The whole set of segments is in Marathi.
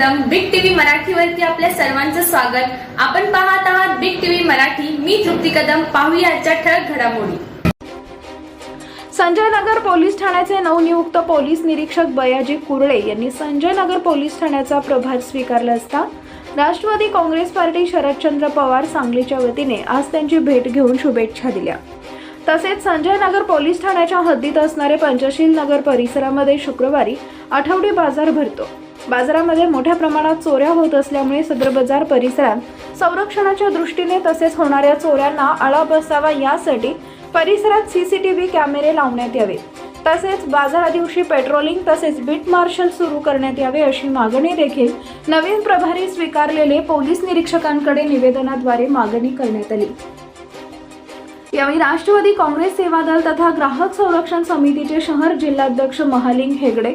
बिग टीव्ही मराठीवरती आपल्या सर्वांचं स्वागत. आपण पाहत आहात बिग टीव्ही मराठी. मी तृप्ती कदम. पाहूया आजच्या ठळक घडामोडी. संजय नगर पोलीस ठाण्याचे नवनियुक्त पोलीस निरीक्षक बयाजी कुर्ळे यांनी संजय नगर पोलीस ठाण्याचा प्रभार स्वीकारला असता राष्ट्रवादी काँग्रेस पार्टी शरदचंद्र पवार सांगलीच्या वतीने आज त्यांची भेट घेऊन शुभेच्छा दिल्या. तसेच संजय नगर पोलीस ठाण्याच्या हद्दीत असणारे पंचशील नगर परिसरामध्ये शुक्रवारी आठवडी बाजार भरतो. बाजारामध्ये मोठ्या प्रमाणात चोऱ्या होत असल्यामुळे सदर बाजार परिसरात संरक्षणाच्या दृष्टीने तसेच होणाऱ्या चोऱ्यांना आळा बसावा यासाठी परिसरात सीसीटीव्ही कॅमेरे लावण्यात यावे. तसेच बाजारा दिवशी पेट्रोलिंग तसेच बीट मार्शल सुरू करण्यात यावे अशी मागणी देखील नवीन प्रभारी स्वीकारलेले पोलीस निरीक्षकांकडे निवेदनाद्वारे मागणी करण्यात आली. यावेळी राष्ट्रवादी काँग्रेस सेवा दल तथा ग्राहक संरक्षण समितीचे शहर जिल्हाध्यक्ष महालिंग हेगडे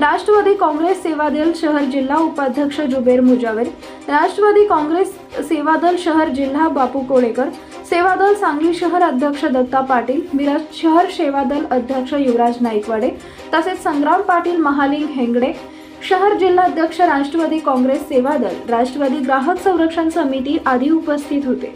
राष्ट्रवादी काँग्रेस सेवा दल शहर जिल्हा उपाध्यक्ष जुबेर मुजावर राष्ट्रवादी काँग्रेस सेवा दल शहर जिल्हा बापू कोळेकर सेवा दल सांगली शहर अध्यक्ष दत्ता पाटील मिरज शहर सेवा दल अध्यक्ष युवराज नाईकवाडे तसेच संग्राम पाटील महालिंग हेंगडे शहर जिल्हाध्यक्ष राष्ट्रवादी काँग्रेस सेवा दल राष्ट्रवादी ग्राहक संरक्षण समिती आदी उपस्थित होते.